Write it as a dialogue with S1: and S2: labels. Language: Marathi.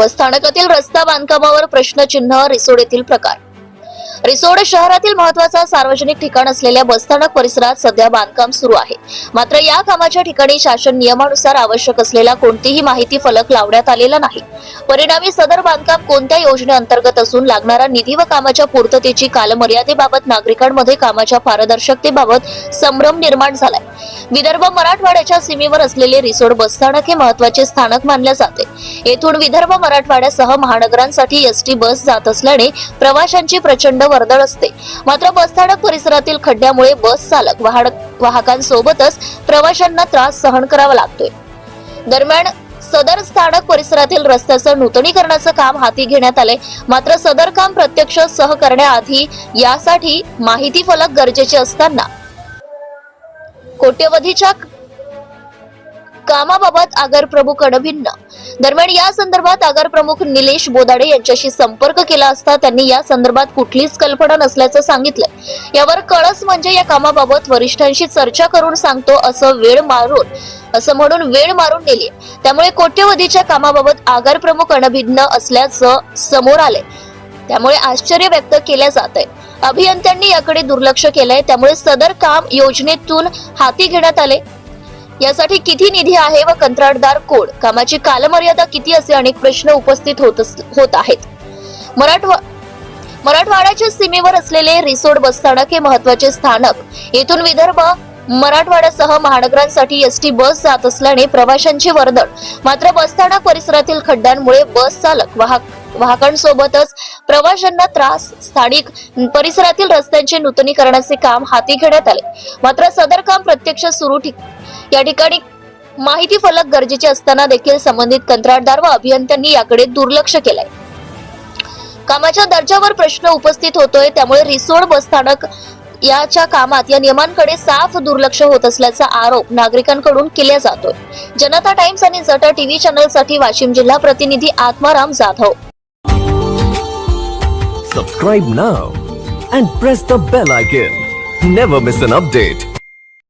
S1: बसस्थानकातील रस्ता बांधकामावर प्रश्नचिन्ह रिसोड येथील प्रकार. रिसोड शहरातील महत्त्वाचा सार्वजनिक ठिकाण असलेल्या बसस्थानक परिसरात सध्या बांधकाम सुरू आहे. मात्र या कामाच्या ठिकाणी शासन नियमानुसार आवश्यक असलेला कोणतीही माहिती फलक लावण्यात आलेला नाही. परिणामी सदर बांधकाम कोणत्या योजनेअंतर्गत असून लागणारा निधी व कामाच्या पूर्ततेची कालमर्यादेबाबत नागरिकांमध्ये कामाच्या पारदर्शकतेबाबत संभ्रम निर्माण झालाय. विदर्भ मराठवाड्याच्या सीमेवर असलेले रिसोड बसस्थानक हे महत्त्वाचे स्थानक मानले जाते. येथून विदर्भ मराठवाड्यासह महानगरांसाठी एसटी बस जात असल्याने प्रवाशांची प्रचंड वर्दळ असते. मात्र बसस्थानक परिसरातील खड्ड्यामुळे बस चालक वाहकांसोबतच प्रवाशांना त्रास सहन करावा लागतोय. दरम्यान सदर स्थानक परिसरातील रस्त्याचं नूतनीकरणाचं काम हाती घेण्यात आले मात्र सदर काम प्रत्यक्ष सह करण्याआधी यासाठी माहिती फलक गरजेचे असताना कोट्यवधीच्या कामाबाबत आगार प्रमुख अडभिन्न दरम्यान या संदर्भात आगार प्रमुख निलेश बोदाडे यांच्याशी संपर्क केला असता त्यांनी या संदर्भात कुठलीच कल्पना नसल्याचं सांगितलं यावर कळस म्हणजे या कामाबाबत वरिष्ठांशी चर्चा करून सांगतो असं वेळ मारून असं म्हणून वेळ मारून नेली. त्यामुळे कोट्यवधीच्या कामाबाबत आगार प्रमुख अणभिन्न असल्याचं समोर आले त्यामुळे आश्चर्य व्यक्त केल्या जात आहे अभियंत्यांनी याकडे दुर्लक्ष केलंय. त्यामुळे सदर काम योजनेतून हाती घेण्यात आले यासाठी किती निधी आहे व कंत्राटदार कोण? कामाची कालमर्यादा किती असे अनेक प्रश्न उपस्थित होत होत आहेत. मराठवा मराठवाड्याच्या सीमेवर असलेले रिसोड बसस्थानक हे महत्त्वाचे स्थानक. येथून विदर्भ मराठवाड्यासह महानगरांसाठी एसटी बस जात असल्याने प्रवाशांची वर्दळ. मात्र बसस्थानक परिसरातील खड्ड्यांमुळे बस चालक वाहक वाहकांसोबतच प्रवाशांना त्रास स्थानिक परिसरातील रस्त्यांचे नूतनीकरणाचे काम हाती घेण्यात आले. मात्र सदर काम प्रत्यक्ष सुरू या ठिकाणी माहिती फलक गरजेचे असताना देखील संबंधित कंत्राटदार व अभियंत्यांनी याकडे दुर्लक्ष केलंय. कामाच्या दर्जावर प्रश्न उपस्थित होतोय त्यामुळे रिसोड बसस्थानक याच्या कामात या नियमांकडे साफ दुर्लक्ष होत असल्याचा आरोप नागरिकांकडून केला जातोय. जनता टाइम्स आणि जटा टीव्ही चॅनलसाठी वाशिम जिल्हा प्रतिनिधी Atmaram Jadhav.
S2: Subscribe now and press the bell icon never miss an update